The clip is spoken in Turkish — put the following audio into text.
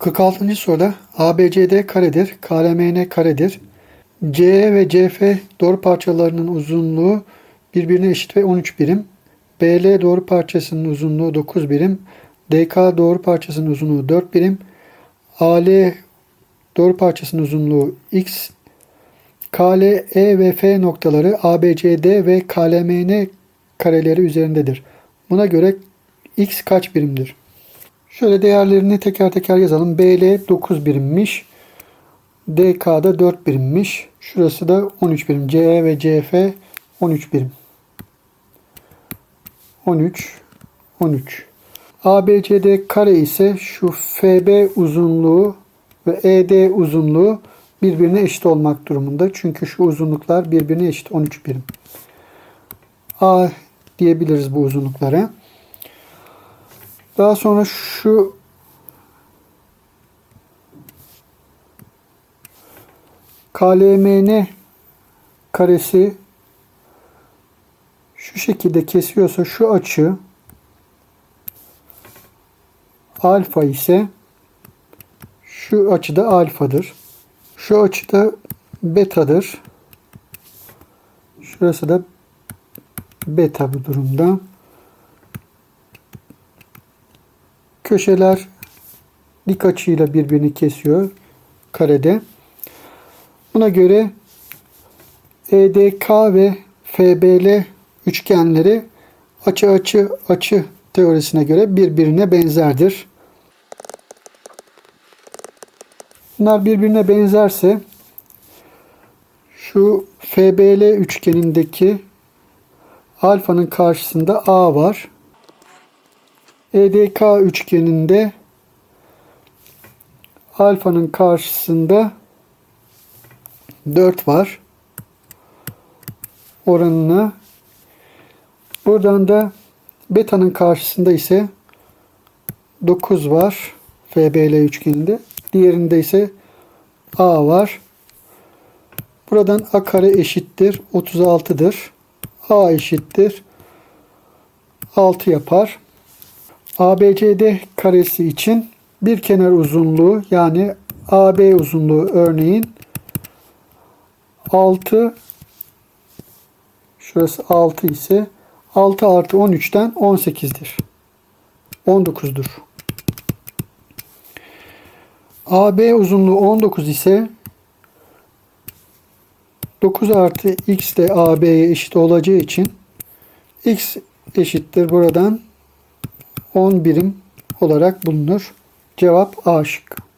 46. soruda ABCD karedir, KLMN karedir. CE ve CF doğru parçalarının uzunluğu birbirine eşit ve 13 birim. BL doğru parçasının uzunluğu 9 birim. DK doğru parçasının uzunluğu 4 birim. AL doğru parçasının uzunluğu X. KL, E ve F noktaları ABCD ve KLMN kareleri üzerindedir. Buna göre X kaç birimdir? Şöyle değerlerini teker teker yazalım. BL 9 birimmiş. DK'da 4 birimmiş. Şurası da 13 birim. CE ve CF 13 birim. 13 13. ABCD kare ise şu FB uzunluğu ve ED uzunluğu birbirine eşit olmak durumunda. Çünkü şu uzunluklar birbirine eşit 13 birim. A diyebiliriz bu uzunluklara. Daha sonra şu KLMN karesi şu şekilde kesiyorsa şu açı alfa ise şu açıda alfadır. Şu açıda betadır. Şurası da beta bu durumda. Köşeler dik açıyla birbirini kesiyor karede. Buna göre EDK ve FBL üçgenleri açı açı açı teorisine göre birbirine benzerdir. Bunlar birbirine benzerse şu FBL üçgenindeki alfanın karşısında A var. EDK üçgeninde alfanın karşısında 4 var. Oranına. Buradan da beta'nın karşısında ise 9 var. FBL üçgeninde. Diğerinde ise A var. Buradan A kare eşittir 36'dır. A eşittir 6 yapar. ABCD karesi için bir kenar uzunluğu yani AB uzunluğu örneğin 6 şurası 6 ise 6 artı 13'ten 18'dir. 19'dur. AB uzunluğu 19 ise 9 artı x de AB'ye eşit olacağı için x eşittir buradan 10 birim olarak bulunur. Cevap A şıkkı.